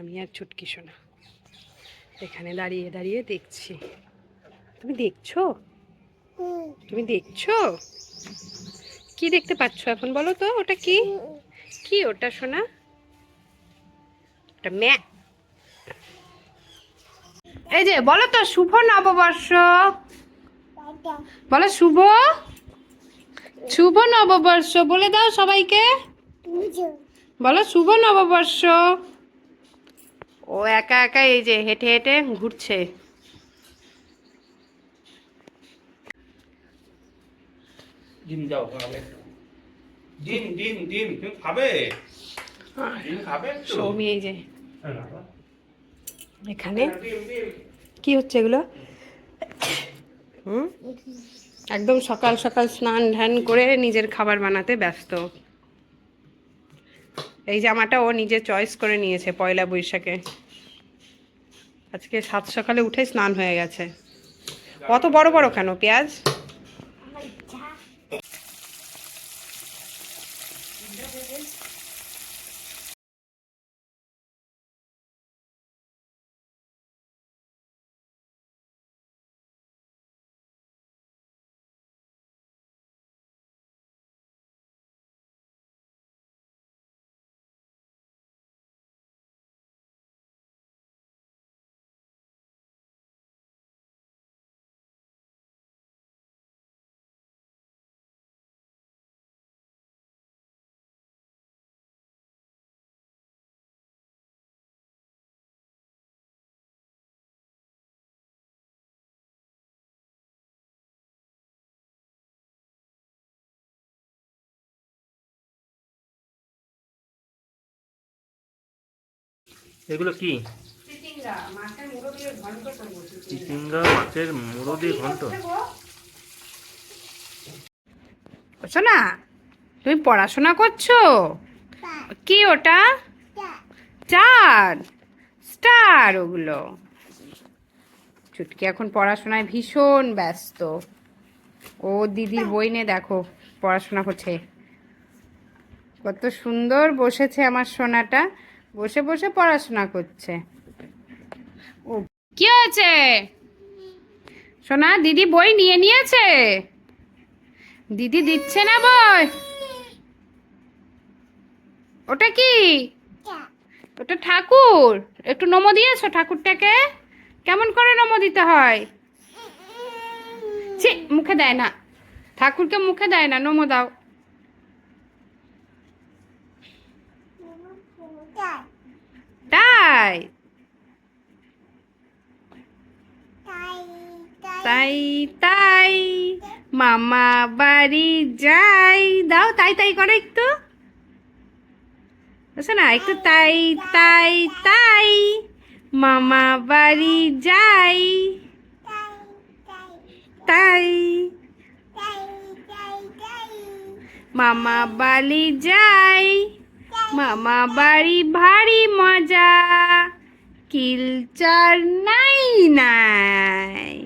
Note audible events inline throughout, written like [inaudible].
আমি আর ছুটকি শোনা এখানে দাঁড়িয়ে দাঁড়িয়ে দেখছি। তুমি দেখছ? তুমি দেখছ? কি দেখতে পাচ্ছ এখন বলো তো? ওটা কি? কি ওটা শোনা ওটা ম্যা এই যে, বলো তো, শুভ নববর্ষ। বলো, শুভ? শুভ নববর্ষ, বলে দাও সবাইকে। বলো, শুভ নববর্ষ। ও একা একা এই যে হেঁটে হেঁটে ঘুরছে। ডিম দাও খাবে ডিম ডিম ডিম তুমি খাবে? ডিম খাবে সৌমি এই যে। হ্যাঁ। এখানে? ডিম। কি হচ্ছে এগুলো? হুম? একদম সকাল সকাল স্নান ধ্যান করে নিজের খাবার বানাতে ব্যস্ত। এই জামাটা ও নিজে চয়েস করে নিয়েছে পয়লা বৈশাখে। আজকে সাত সকালে উঠে স্নান হয়ে গেছে। কত বড় বড় কেন, পেঁয়াজ? এগুলো কি? চিচিঙ্গা মাছের মুড়ো দিয়ে ঘন্ট না তুমি পড়াশোনা করছ? কি ওটা? চাঁদ স্টার ওগুলো। চুটকি এখন পড়াশোনায় ভীষণ ব্যস্ত। ও দিদির বই নিয়ে দেখো পড়াশোনা করছে কত সুন্দর বসেছে আমার সোনাটা। বসে বসে পড়াশোনা করছে। ও। কি হয়েছে? সোনা, দিদি বই নিয়ে নিয়েছে? দিদি দিচ্ছে না বই? ওটা কি? ওটা ঠাকুর। একটু নমো দিয়েছ ঠাকুরটাকে? কেমন করে নমো দিতে হয়? ছি, মুখে দেয় না। ঠাকুরকে মুখে দেয় না, নমো দাও। তাই। তাই তাই, মামা বাড়ি যাই। দাও তাই তাই করো একটু। বুঝছ না, একটু তাই তাই তাই, মামা বাড়ি যাই। তাই, মামা বাড়ি যাই। মামা বাড়ি ভারী মজা। কিলচার নাই নাই।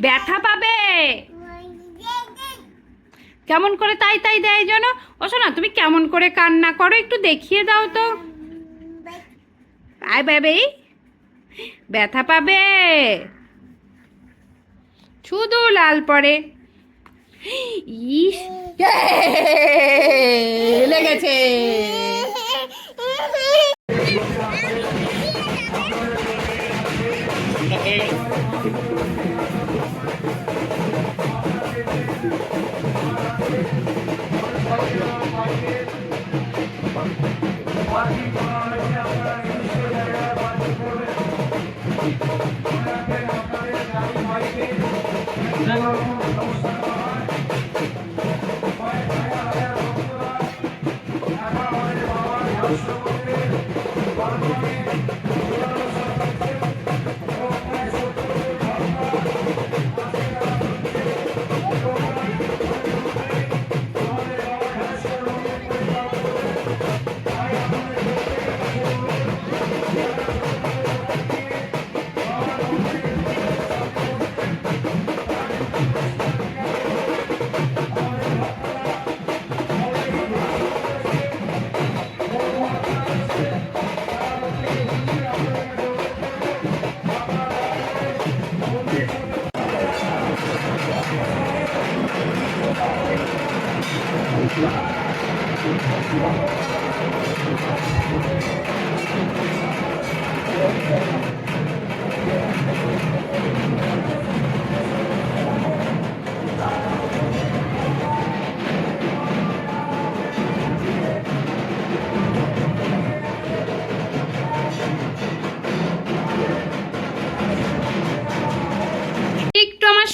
ব্যথা পাবে? কেমন করে তাই তাই দেয় যেন? ও শোনা, তুমি কেমন করে কান্না করো একটু দেখিয়ে দাও তো। আয় বেবে। ব্যথা পাবে? শুধু লাল পড়ে ইস লেগেছে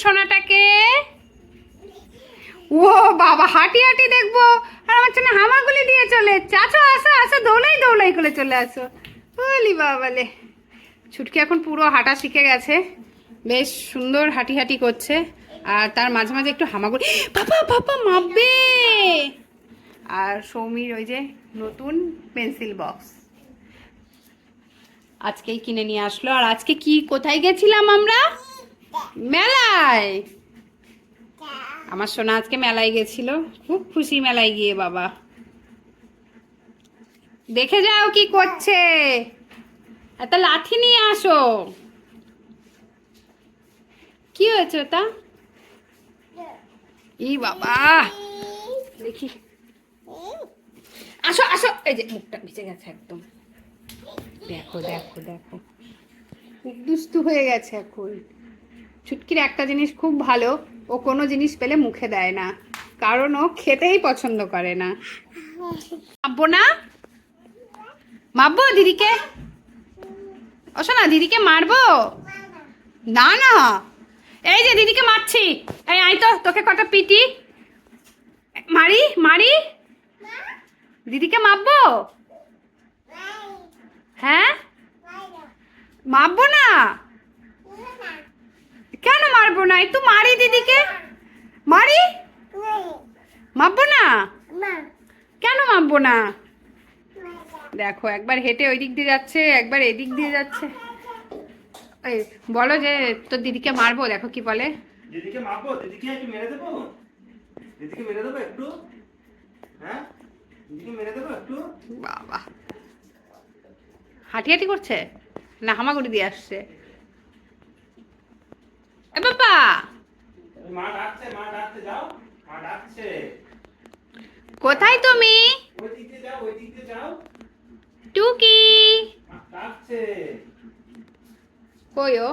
সোনাটাকে। ও বাবা হাঁটি হাঁটি দেখব। জন্য হামাগুলি দিয়ে চলে। এসছে আসো আসো দৌড়াই দৌড়াই করে চলে আসো। বলি বাবালে। ছুটকি এখন পুরো হাঁটা শিখে গেছে। বেশ সুন্দর হাঁটি হাঁটি করছে। আর তার মাঝে মাঝে একটু হামাগুলি বাবা বাবা, মাপবে। আর সৌমির ওই যে নতুন পেন্সিল বক্স। আজকেই কিনে নিয়ে আসলো। আর আজকে কি কোথায় গেছিলাম আমরা? মেলায়। আমার সোনা আজকে মেলায় গেছিল। খুব খুশি মেলায় গিয়ে, বাবা। দেখে যাও কি করছে। এত লাঠি নিয়ে আসো। কি হয়েছে ওটা? ই বাবা। দেখি। আসো আসো। এই যে মুখটা ভিজে গেছে একদম। দেখো দেখো দেখো। খুব দুষ্টু হয়ে গেছে এখন। ছুটকির একটা জিনিস খুব ভালো, ও কোনো জিনিস পেলে মুখে দেয় না। কারণ ও খেতেই পছন্দ করে না। মাপবো না? মাপবো দিদিকে? ও শোনা দিদিকে মারবো? না না। এই যে, দিদিকে মারছি। এই আই তো, তোকে কটা পিটি। মারি মারি। দিদিকে মাপবো হ্যাঁ? মাপবো না? মারবো না। একটু মারি দিদিকে। মারি? মাপবো না? কেন মাপবো না? দেখো একবার হেঁটে ওই দিক দিয়ে যাচ্ছে একবার এদিক দিয়ে যাচ্ছে। এই বলো যে তোর দিদিকে মারবো দেখো কি বলে। দিদিকে মারবো দিদিকে একটু মেরে দেবো? দিদিকে মেরে দেবো একটু? হ্যাঁ? দিদিকে মেরে দেবো একটু? বাবা। হাঁটি হাঁটি করছে? না হামাগুড়ি দিয়ে আসছে। এ বাবা! মা ডাকছে মা ডাকছে যাও। মা ডাকছে। কোথায় তুমি? ওই দিক যাও ওই দিক যাও। টুকি! ডাকছে। কই ও?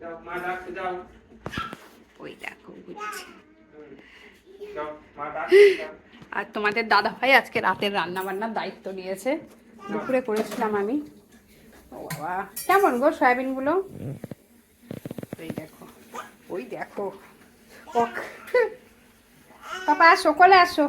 যাও মা ডাকছে যাও। ওই দেখো ঘুরছে। যাও মা ডাকছে যাও। আর তোমাদের দাদা ভাই আজকে রাতের রান্না বান্নার দায়িত্ব নিয়েছে। দুপুরে করেছিলাম আমি। ও বাবা কেমন গো সয়াবিনগুলো? ওই দেখো। ওক। [laughs] পাপা আসো কলে আসো।